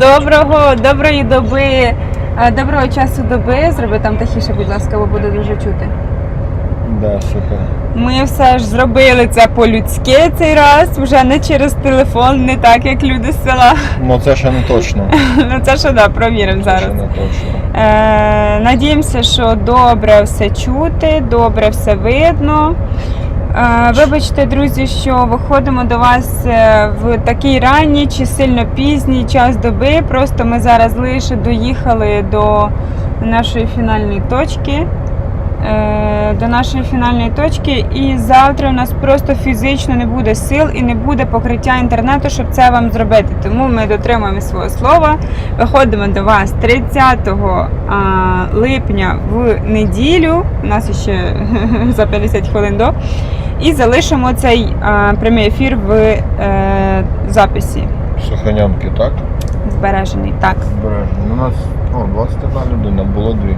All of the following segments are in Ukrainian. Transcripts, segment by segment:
Доброго, доброї доби, е, доброго часу доби. Зроби там тихіше, будь ласка, бо буде дуже чути. Да, супер. Ми все ж зробили це по-людськи цей раз, вже не через телефон, не так, як люди з села. Ну це ще не точно. Ну це що да, провіримо Це зараз. ще не точно. Е, надіємося, що добре все чути, добре все видно. Е, вибачте, друзі, що виходимо до вас е, в такий ранній чи сильно пізній час доби. Просто ми зараз лише доїхали до нашої фінальної точки. Е, До нашої фінальної точки, і завтра у нас просто фізично не буде сил і не буде покриття інтернету, щоб це вам зробити. Тому ми дотримуємо свого слова. Виходимо до вас 30 липня в неділю. У нас ще за 50 хвилин до. І залишимо цей прямий ефір в е, записі. Суханянки, так? Збережений. Так. Збережені. У нас о, 21 людина, було дві.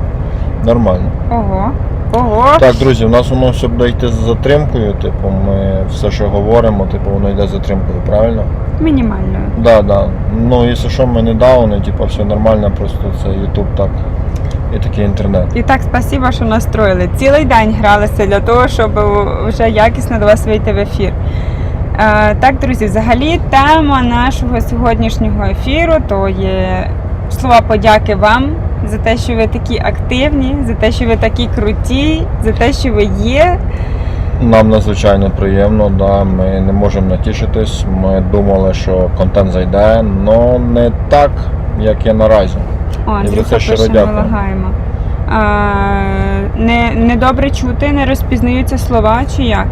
Нормально. Ого. Ого. Так, друзі, у нас воно все буде йти з затримкою. Типу, ми все, що говоримо, типу, воно йде з затримкою, правильно? Мінімальною. Да, да. Ну, якщо що, ми не дауни, типу, все нормально, просто це YouTube так. І такий інтернет. І так, спасибо, що настроїли. Цілий день гралися для того, щоб вже якісно до вас вийти в ефір. Е, так, друзі, взагалі тема нашого сьогоднішнього ефіру то є слова подяки вам за те, що ви такі активні, за те, що ви такі круті, за те, що ви є. Нам надзвичайно приємно, да, ми не можемо натішитись. Ми думали, що контент зайде, але не так, як є наразі. О, Андрюха пише, ми лагаємо. Е, не, не добре чути, не розпізнаються слова чи як?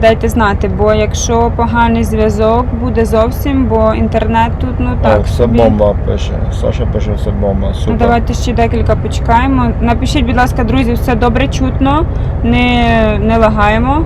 Дайте знати, бо якщо поганий зв'язок буде зовсім, бо інтернет тут ну так. все собі. бомба пише. Саша пише, все бомба. Супер. Ну, давайте ще декілька почекаємо. Напишіть, будь ласка, друзі, все добре чутно, не, не лагаємо.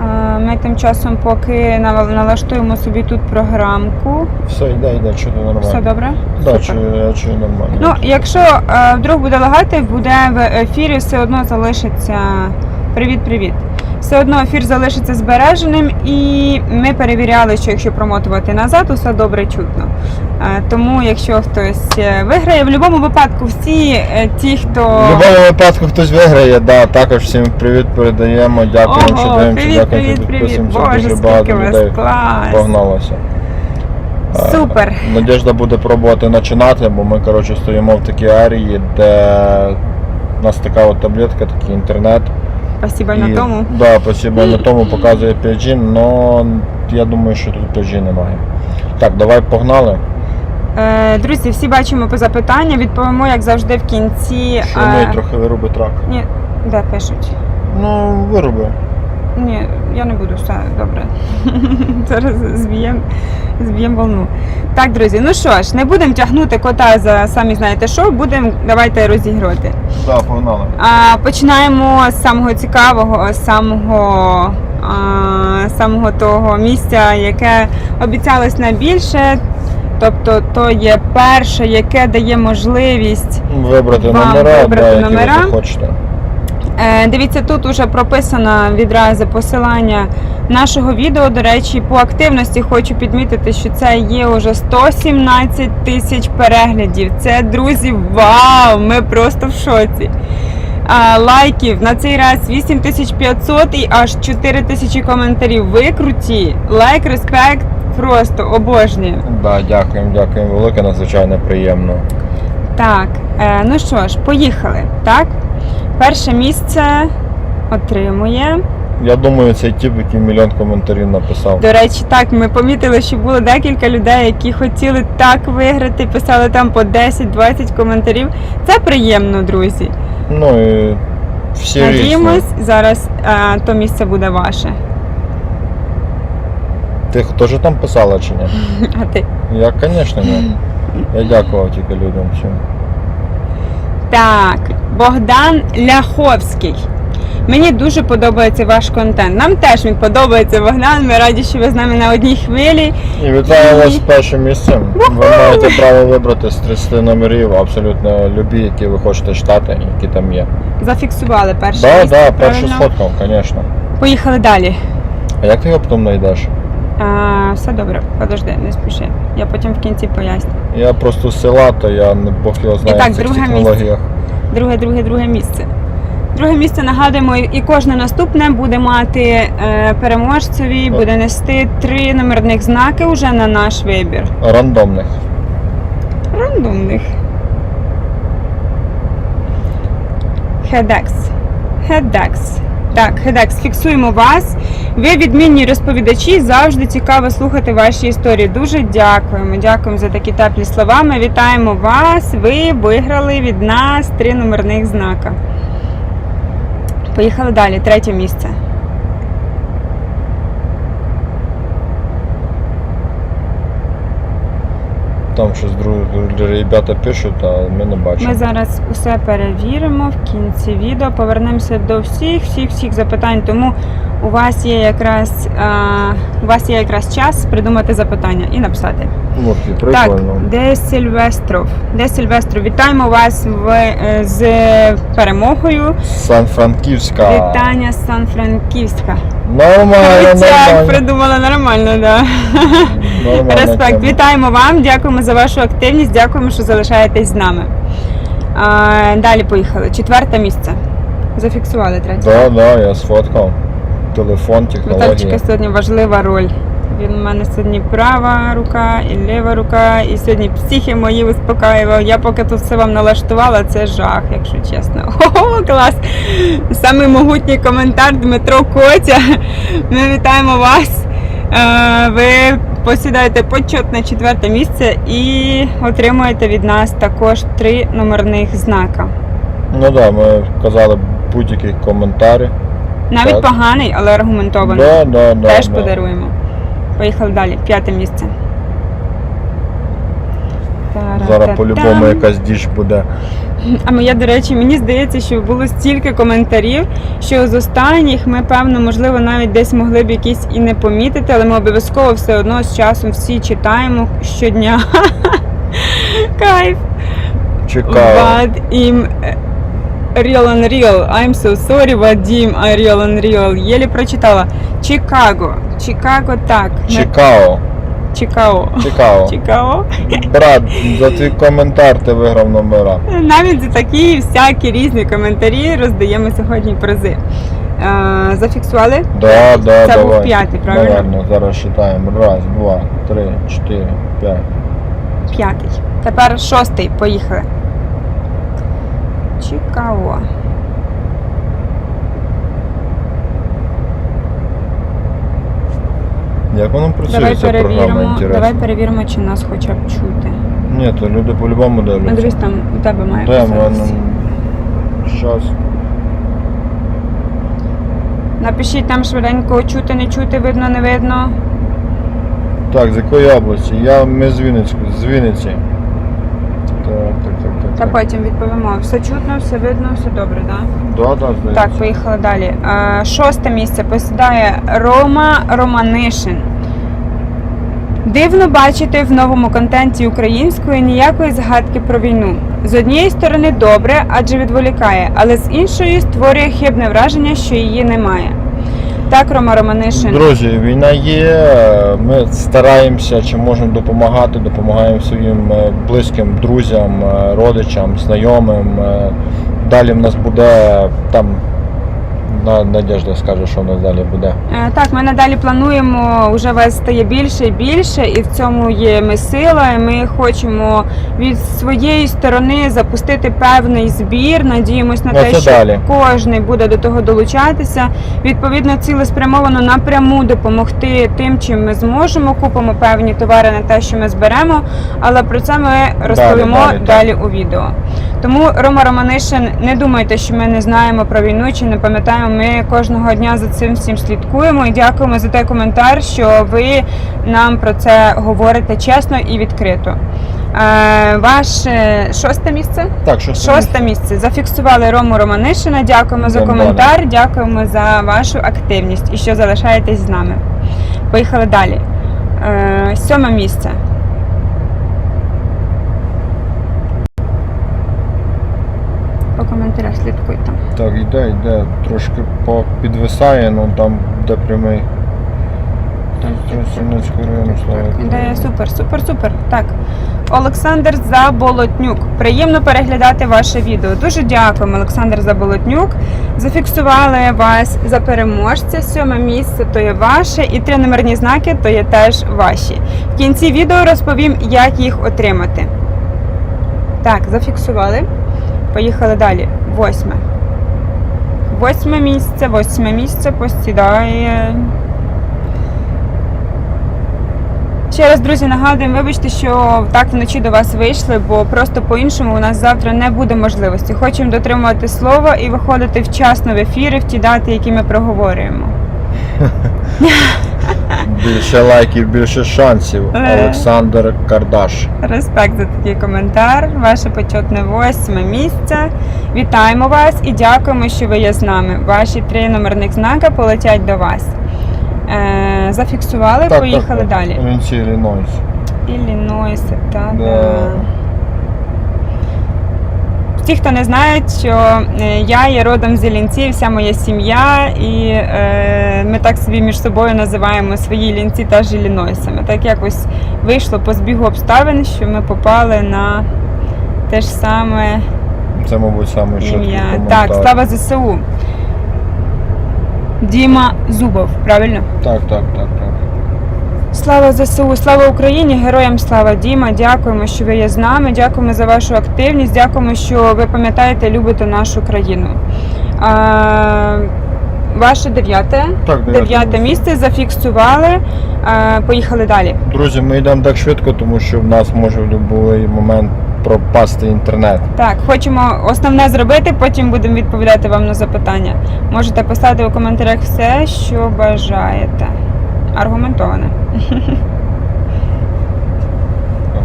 Е, Ми тим часом поки налаштуємо собі тут програмку. Все, йде, йде, чути нормально. Все добре? Да, Супер. чую, я чую нормально. Ну, якщо е, вдруг буде лагати, буде в ефірі все одно залишиться. Привіт-привіт. Все одно ефір залишиться збереженим, і ми перевіряли, що якщо промотувати назад, усе добре чутно. Е, тому, якщо хтось е, виграє, в будь-якому випадку всі е, ті, хто В будь-якому випадку хтось виграє, да, також всім привіт передаємо. Дякуємо, що дивимося, дякуємо, що підписуємося. Боже, Дуже багато людей клас. погналося. Супер. Надіжда буде пробувати починати, бо ми коротше стоїмо в такій арії, де у нас така от таблетка, такий інтернет. Спасибо на тому. Да, спасибо на тому показує 5G, але я думаю, що тут 5G немає. Так, давай погнали. Е, друзі, всі бачимо по запитання, відповімо, як завжди, в кінці. Що е, ми трохи вируби трак. Ні, де пишуть? Ну, вируби. Ні, я не буду, все добре. Зараз зб'ємо зб'єм волну. Так, друзі, ну що ж, не будемо тягнути кота за самі знаєте що, будемо давайте розігрувати. Так, да, погнали. А, починаємо з самого цікавого, з самого, а, самого того місця, яке обіцялось найбільше. Тобто то є перше, яке дає можливість Вибрати Вам номера, вибрати да, які ви захочете. Е, Дивіться, тут уже прописано відразу посилання нашого відео. До речі, по активності хочу підмітити, що це є уже 117 тисяч переглядів. Це друзі, вау! Ми просто в шоці. Лайків на цей раз 8500 і аж 4000 коментарів. Ви круті! Лайк, респект, просто обожнюю. Да, дякуємо, дякуємо велике, надзвичайно приємно. Так, е, ну що ж, поїхали. Так, перше місце отримує. Я думаю, цей тип, який мільйон коментарів написав. До речі, так, ми помітили, що було декілька людей, які хотіли так виграти, писали там по 10-20 коментарів. Це приємно, друзі. Ну і всі Надіємось, різні. зараз е, то місце буде ваше. Ти теж там писала чи ні? А ти? Я, звісно, ні. Я дякував тільки людям всім. Так, Богдан Ляховський. Мені дуже подобається ваш контент. Нам теж він подобається, Богдан. Ми раді, що ви з нами на одній хвилі. І вітаю І- вас з першим місцем. Ви маєте право вибрати з 30 номерів абсолютно любі, які ви хочете читати, які там є. Зафіксували перше Так, місце, так, першу правильно? сфоткав, звісно. Поїхали далі. А як ти його потім знайдеш? А, все добре, подожди, не спіши. Я потім в кінці поясню. Я просто з села, то я не Бог його знає І так, в цих друге технологіях. Друге, друге, друге місце. Друге місце нагадуємо, і кожне наступне буде мати е, переможцеві, буде нести три номерних знаки вже на наш вибір. Рандомних. Рандомних. Хедекс. Хедекс. Так, Хедекс, фіксуємо вас. Ви відмінні розповідачі, завжди цікаво слухати ваші історії. Дуже дякуємо. Дякуємо за такі теплі слова. Ми вітаємо вас. Ви виграли від нас три номерних знака. Поїхали далі. Третє місце. Там щось друге ребята пишуть, а ми не бачимо. Ми зараз усе перевіримо в кінці відео. Повернемося до всіх, всіх, всіх запитань. Тому у вас є якраз а, у вас є якраз час придумати запитання і написати. От, і Так, де Сильвестров? Де Сильвестров? Вітаємо вас в, е, з перемогою. Сан-Франківська. Вітання з Сан-Франківська. Нормально, нормально. придумала нормально, да. Нормальна Респект. тема. Вітаємо вам, дякуємо за вашу активність, дякуємо, що залишаєтесь з нами. А, далі поїхали. Четверте місце. Зафіксували третє. Да, да, я сфоткав. Телефон, технології. Вітальчика сьогодні важлива роль. Він у мене сьогодні права рука і ліва рука, і сьогодні психи мої успокаював. Я поки тут все вам налаштувала, це жах, якщо чесно. О, клас! Самий могутній коментар Дмитро Котя. Ми вітаємо вас. Е, Ви посідаєте почетне четверте місце і отримуєте від нас також три номерних знака. Ну так, да, ми казали будь-які коментарі. Навіть Так. поганий, але аргументований. Да, да, да, Теж да. подаруємо. Поїхали далі. П'яте місце. Зараз Та-ра-та-там. по-любому якась діч буде. А моя, до речі, мені здається, що було стільки коментарів, що з останніх ми, певно, можливо, навіть десь могли б якісь і не помітити, але ми обов'язково все одно з часом всі читаємо щодня. Кайф. Чекаю. Im real and real. I'm so sorry, Вадим, I real and real. Єлі прочитала. Чикаго. Чикаго так. Ми- Чекао. Чикаго. Чикаго. Брат, за твій коментар ти виграв номера. Навіть за такі всякі різні коментарі роздаємо сьогодні призи. Е, зафіксували? Да, да, Це був п'ятий, правильно? Наверно, зараз читаємо. Раз, два, три, чотири, п'ять. П'ятий. Тепер шостий. Поїхали. Чикаго. Як воно працює, Давай ця програма, інтересно? давай перевіримо, чи нас хоча б чути. Ні, то люди по-любому Ну, дивляться. дивись, там у тебе має в мене? Щас. Напишіть там швиденько, чути, не чути, видно, не видно. Так, з якої області? Я ми з Вінниці. З Вінниці. Так, так, так. Та потім відповімо. Все чутно, все видно, все добре? Да? Да, да, здається. Так, поїхали далі. Шосте місце посідає Рома Романишин. Дивно бачити в новому контенті українською ніякої згадки про війну. З однієї сторони добре, адже відволікає, але з іншої створює хибне враження, що її немає. Так, Рома Романишин. Друзі, війна є. Ми стараємося, чи можемо допомагати, допомагаємо своїм е, близьким друзям, е, родичам, знайомим. Е, Далі в нас буде там. На- Надежда скаже, що в нас далі буде. Е, Так, ми надалі плануємо, вже вас стає більше і більше, і в цьому є ми сила. І ми хочемо від своєї сторони запустити певний збір. Надіємось на те, що далі. кожен буде до того долучатися. Відповідно, цілеспрямовано напряму допомогти тим, чим ми зможемо. Купимо певні товари на те, що ми зберемо. Але про це ми розповімо далі, далі, так. у відео. Тому Рома Романишин, не думайте, що ми не знаємо про війну чи не пам'ятаємо. Ми кожного дня за цим всім слідкуємо і дякуємо за той коментар, що ви нам про це говорите чесно і відкрито. Е, Ваше шосте місце? Так, що Шосте місце. Зафіксували Рому Романишина. Дякуємо за Бомбана. коментар, дякуємо за вашу активність і що залишаєтесь з нами. Поїхали далі. Е, Сьоме місце. По коментарях слідкуйте. Так, йде, йде, трошки підвисає, ну там де прямий. Району, слава Ідея супер, супер, супер. Так. Олександр Заболотнюк. Приємно переглядати ваше відео. Дуже дякуємо, Олександр Заболотнюк. Зафіксували вас за переможця. Сьоме місце то є ваше, і три номерні знаки то є теж ваші. В кінці відео розповім, як їх отримати. Так, зафіксували. Поїхали далі. Восьме. Восьме місце, восьме місце посідає. Ще раз, друзі, нагадуємо, вибачте, що так вночі до вас вийшли, бо просто по-іншому у нас завтра не буде можливості. Хочемо дотримувати слова і виходити вчасно в ефіри в ті дати, які ми проговорюємо. Більше лайків, більше шансів. Е. Олександр Кардаш. Респект за такий коментар. Ваше почетне восьме місце. Вітаємо вас і дякуємо, що ви є з нами. Ваші три номерних знака полетять до вас. Е, зафіксували, поїхали далі. Вінці Іллінойс. Іллінойс, та Да. да. Ті, хто не знають, що е, я є родом з Іллінців, вся моя сім'я, і е, ми так собі між собою називаємо свої Іллінці теж Іллінойсами. Так якось вийшло по збігу обставин, що ми попали на те ж саме Це, мабуть, саме ім'я. Так, слава ЗСУ. Діма Зубов, правильно? Так, так, так, так. Слава ЗСУ, слава Україні, героям слава Діма. Дякуємо, що ви є з нами. Дякуємо за вашу активність. Дякуємо, що ви пам'ятаєте, любите нашу країну. А, ваше дев'яте. Так, дев'яте Дев'яте місце зафіксували. А, поїхали далі. Друзі, ми йдемо так швидко, тому що в нас може в будь-який момент пропасти інтернет. Так, хочемо основне зробити, потім будемо відповідати вам на запитання. Можете писати у коментарях все, що бажаєте. Аргументоване.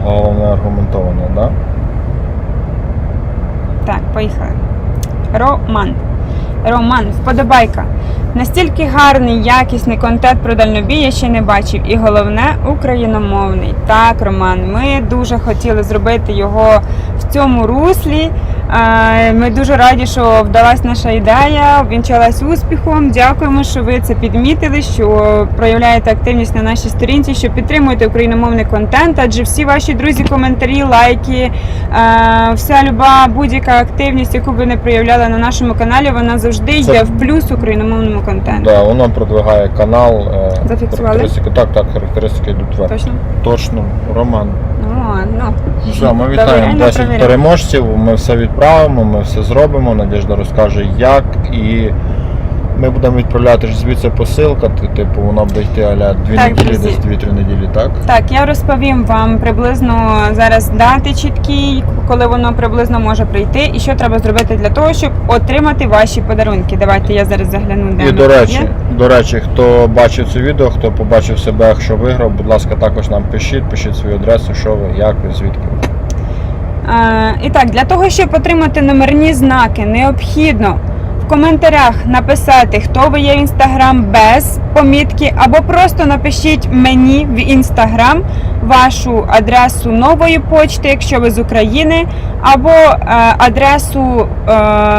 Головне аргументовано, так? Да? Так, поїхали. Роман. Роман, вподобайка. Настільки гарний, якісний контент про дальнобій я ще не бачив. І головне україномовний. Так, Роман, ми дуже хотіли зробити його в цьому руслі. Ми дуже раді, що вдалась наша ідея, вінчалась успіхом. Дякуємо, що ви це підмітили, що проявляєте активність на нашій сторінці, що підтримуєте україномовний контент. Адже всі ваші друзі, коментарі, лайки, вся люба будь-яка активність, яку ви не проявляли на нашому каналі, вона завжди Це- є в плюс україномовному контенту. Да, воно продвигає канал. е, Зафіксували? Так, так, характеристики йдуть. Точно? Точно, Роман. Ну. Все, ми вітаємо 10 переможців, ми все відправимо, ми все зробимо. Надіжда розкаже як. І ми будемо відправляти ж звідси посилка, типу, вона буде йти аля 2 Так, неділі, друзі. десь 2-3 неділі, так? Так, я розповім вам приблизно зараз дати чіткі, коли воно приблизно може прийти, і що треба зробити для того, щоб отримати ваші подарунки. Давайте я зараз загляну, де І воно до речі, є. до речі, хто бачив це відео, хто побачив себе, що виграв, будь ласка, також нам пишіть, пишіть свою адресу, що ви, як ви, звідки. ви. Е, і так, для того, щоб отримати номерні знаки, необхідно в коментарях написати, хто ви є в інстаграм без помітки, або просто напишіть мені в інстаграм вашу адресу нової почти, якщо ви з України, або е, адресу е,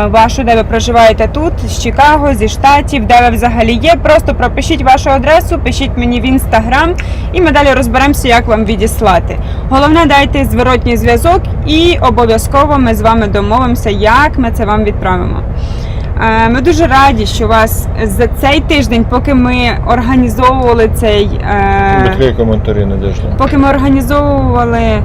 вашу, де ви проживаєте тут, з Чикаго, зі штатів, де ви взагалі є. Просто пропишіть вашу адресу, пишіть мені в інстаграм, і ми далі розберемося, як вам відіслати. Головне, дайте зворотній зв'язок, і обов'язково ми з вами домовимося, як ми це вам відправимо. Е, Ми дуже раді, що вас за цей тиждень, поки ми організовували цей. е, Відкрий коментарі, Надіжда. Поки ми організовували е,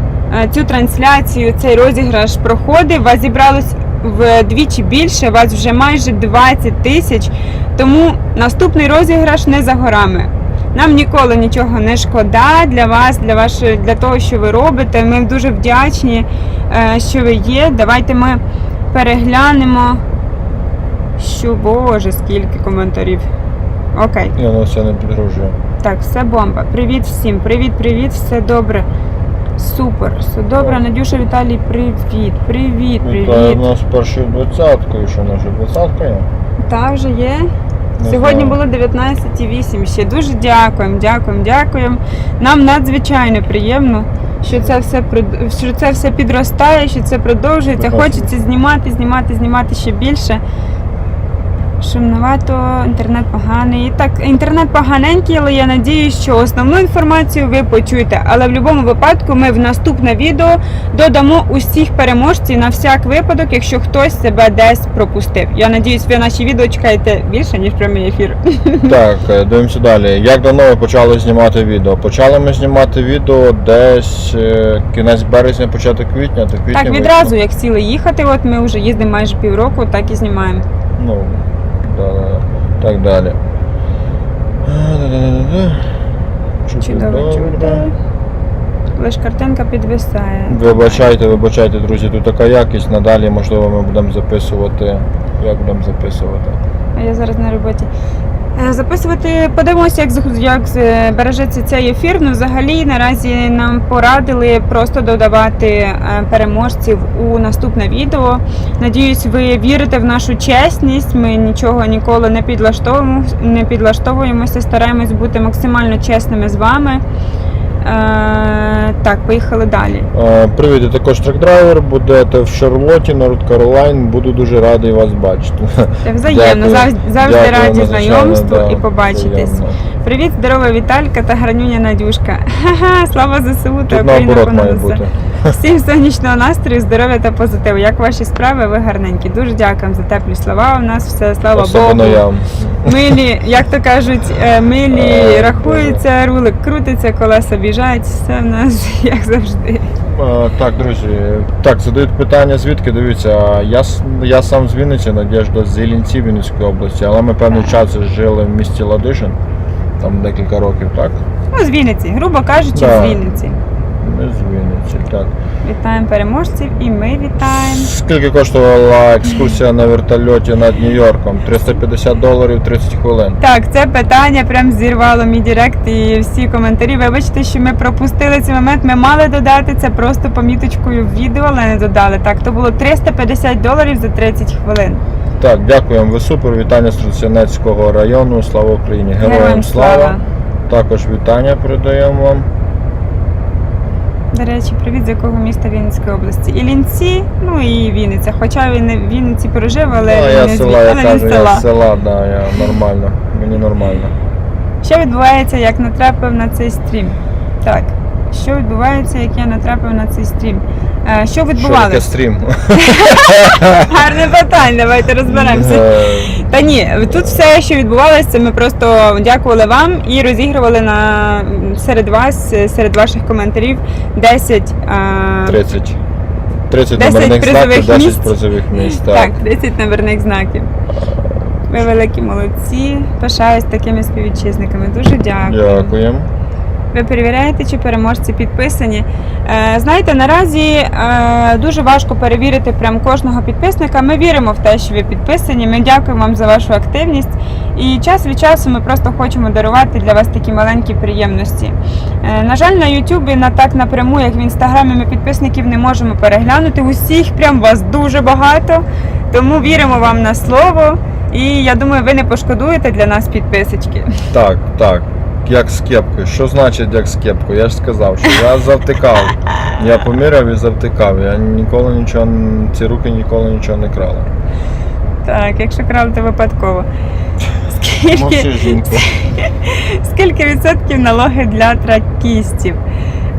цю трансляцію, цей розіграш проходив, вас зібралось вдвічі більше, вас вже майже 20 тисяч. Тому наступний розіграш не за горами. Нам ніколи нічого не шкода для вас, для вашої, для того, що ви робите. Ми дуже вдячні, що ви є. Давайте ми переглянемо. Що Боже, скільки коментарів. Окей. Я на все не підгружую. Так, все бомба. Привіт всім. Привіт, привіт, все добре. Супер, все добре. Надюша Віталій, привіт, привіт, Вітаю привіт. нас першою двадцяткою, що наша двадцятка є. Так вже є. Не Сьогодні знаю. було 19,8. Ще дуже дякуємо, дякуємо, дякуємо. Нам надзвичайно приємно, що це все прид- що це все підростає, що це продовжується. Хочеться знімати, знімати, знімати ще більше. Шумновато, інтернет поганий. Так, інтернет поганенький, але я надіюсь, що основну інформацію ви почуєте. Але в будь-якому випадку ми в наступне відео додамо усіх переможців на всяк випадок, якщо хтось себе десь пропустив. Я надіюсь, ви наші відео чекаєте більше, ніж прямий ефір. Так, е, дивимося далі. Як давно ви почали знімати відео? Почали ми знімати відео десь е, кінець березня, початок квітня, то квітня Так, відразу, як сіли їхати, от ми вже їздимо майже півроку, так і знімаємо. Ну. Так далі. Чудово, чудово. Лиш картинка підвисає. Вибачайте, вибачайте, друзі, тут така якість. Надалі, можливо, ми будемо записувати. Як будемо записувати? А я зараз на роботі. Е, Записувати, подивимося, як, як бережеться цей ефір. Ну, взагалі, наразі нам порадили просто додавати е, переможців у наступне відео. Надіюсь, ви вірите в нашу чесність. Ми нічого ніколи не підлаштовуємо, не підлаштовуємося, стараємось бути максимально чесними з вами. Е, так, поїхали далі. Е, Привіт, я також трек-драйвер. Будете в Шарлоті, Норд Каролайн. Буду дуже радий вас бачити. Та Взаємно, Дякую. завжди, завжди Дякую, раді надзвичайно, знайомству да, і побачитись. взаємно. Привіт, здорова Віталька та гранюня Надюшка. Ха-ха, слава ЗСУ та Тут Україна наоборот понад має усе. Всім сонячного настрою, здоров'я та позитиву. Як ваші справи? Ви гарненькі. Дуже дякуємо за теплі слова. У нас все, слава Особливо Богу. я. Милі, як то кажуть, е, милі Е, рахуються, рулик крутиться, колеса біжать, все в нас як завжди. Е, Так, друзі, так, задають питання, звідки дивіться. Я, с- я сам з Вінниці, Надєжда з Іллінці Вінницької області, але ми певний час жили в місті Ладижин, там декілька років, так? Ну, з Вінниці, грубо кажучи, Да. з Вінниці. Ми з Вінниці, так. Вітаємо переможців і ми вітаємо. Скільки коштувала екскурсія на вертольоті над Нью-Йорком? 350 доларів 30 хвилин. Так, це питання прям зірвало мій директ і всі коментарі. Вибачте, що ми пропустили цей момент. Ми мали додати це просто поміточкою в відео, але не додали. Так, то було 350 доларів за 30 хвилин. Так, дякуємо, ви супер. Вітання з Тростянецького району. Слава Україні! Героям слава! Також вітання передаємо вам. До речі, привіт з якого міста Вінницької області. І Лінці, ну і Вінниця. Хоча він не в Вінниці прожив, але Ну, він я не села, Він- я але кажу, з я села. з села, да, я нормально. Мені нормально. Що відбувається, як натрапив на цей стрім? Так. Що відбувається, як я натрапив на цей стрім? Е, Що відбувалося? стрім? Гарне питання, давайте розберемося. Е, Та ні, тут все, що відбувалося, це ми просто дякували вам і розігрували на серед вас, серед ваших коментарів 10, а, 30. 30 10 номерних призових знаків, 10 місць. призових місць. так. Так. 10 номерних знаків. Ви великі молодці. Пишаюсь такими співвітчизниками. Дуже дякую. Дякуємо. Ви перевіряєте, чи переможці підписані. Е, знаєте, наразі е, дуже важко перевірити прям кожного підписника. Ми віримо в те, що ви підписані. Ми дякуємо вам за вашу активність. І час від часу ми просто хочемо дарувати для вас такі маленькі приємності. Е, на жаль, на Ютубі на так напряму, як в інстаграмі, ми підписників не можемо переглянути. Усіх прям вас дуже багато. Тому віримо вам на слово. І я думаю, ви не пошкодуєте для нас підписочки. Так, так. Як з кепкою. Що значить як з кепкою? Я ж сказав, що я завтикав. Я поміряв і завтикав. Я ніколи нічого, ці руки ніколи нічого не крали. Так, якщо крали, то випадково. Скільки, скільки відсотків налоги для тракістів?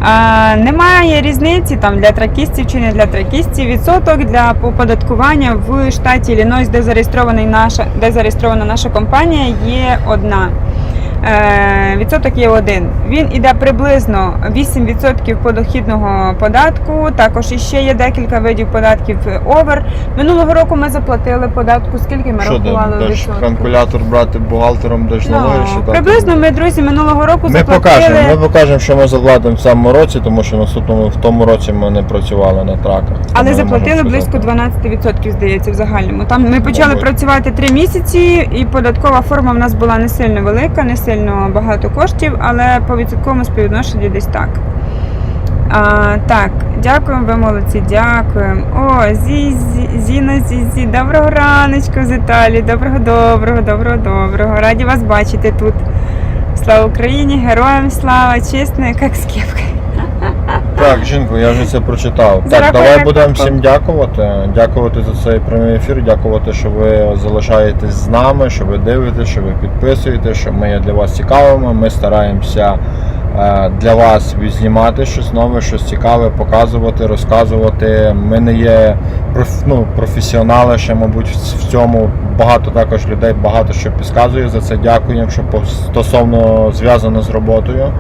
А, немає різниці там для тракістів чи не для тракістів. Відсоток для оподаткування в штаті Іллінойс, де зареєстрований наша, де зареєстрована наша компанія, є одна. Е, відсоток є один. Він іде приблизно 8% подохідного податку. Також іще є декілька видів податків овер. Минулого року ми заплатили податку. Скільки ми Що рахували там? Відсотків? калькулятор брати бухгалтером налоги Ну, приблизно ми, друзі, минулого року Ми заплатили. покажемо, ми покажемо, що ми заплатимо в цьому році, тому що наступному в тому році ми не працювали на траках. Але заплатили близько сказати. 12%, здається, в загальному. Там ми почали Мабуть. працювати три місяці, і податкова форма в нас була не сильно велика, не сильно багато коштів, але по відсотковому співвідношенню десь так. А, так, дякуємо, ви молодці, дякуємо. О, Зізі, Зіна Зізі, доброго раночку з Італії. Доброго, доброго, доброго, доброго. Раді вас бачити тут. Слава Україні, героям слава, чесно, як скіпка. Так, жінку, я вже це прочитав. Так, давай будемо всім дякувати. Дякувати за цей прямий ефір, дякувати, що ви залишаєтесь з нами, що ви дивитесь, що ви підписуєте, що ми є для вас цікавими. Ми стараємося е, для вас відзнімати щось нове, щось цікаве, показувати, розказувати. Ми не є проф- ну, професіонали ще, мабуть, в в цьому. Багато також людей багато що підказує. За це дякуємо, що стосовно зв'язано з роботою.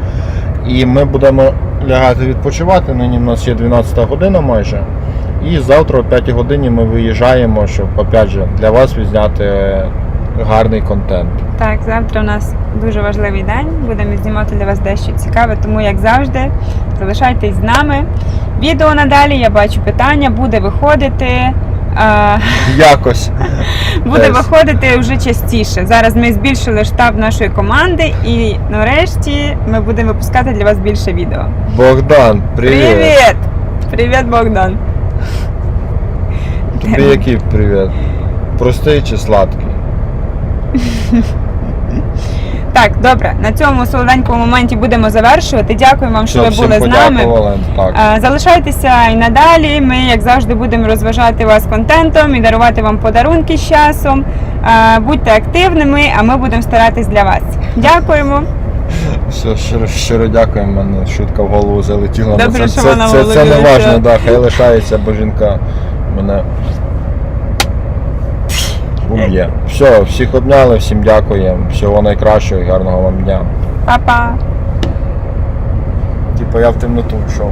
І ми будемо лягати відпочивати. Нині в нас є 12 година майже. І завтра о 5 годині ми виїжджаємо, щоб опять же, для вас відзняти гарний контент. Так, завтра у нас дуже важливий день. Будемо знімати для вас дещо цікаве, тому як завжди, залишайтесь з нами. Відео надалі, я бачу питання, буде виходити. Якось. буде виходити вже частіше. Зараз ми збільшили штаб нашої команди і нарешті ми будемо випускати для вас більше відео. Богдан, привіт. Привіт! Привіт, Богдан! Тобі який привіт? Простий чи сладкий? Так, добре, на цьому солоденькому моменті будемо завершувати. Дякую вам, що ви всім були з нами. подякували. Так. Е, Залишайтеся і надалі. Ми, як завжди, будемо розважати вас контентом і дарувати вам подарунки з часом. Е, Будьте активними, а ми будемо старатись для вас. Дякуємо. Все, щиро, щиро дякую, мене шутка в голову залетіла. Ну, Добре, це, що це, вона в це, голові це не летіла. важно, да, хай лишається, бо жінка мене уб'є. Все, всіх обняли, всім дякуємо. Всього найкращого і гарного вам дня. Па-па! Типа я в темноту йшов.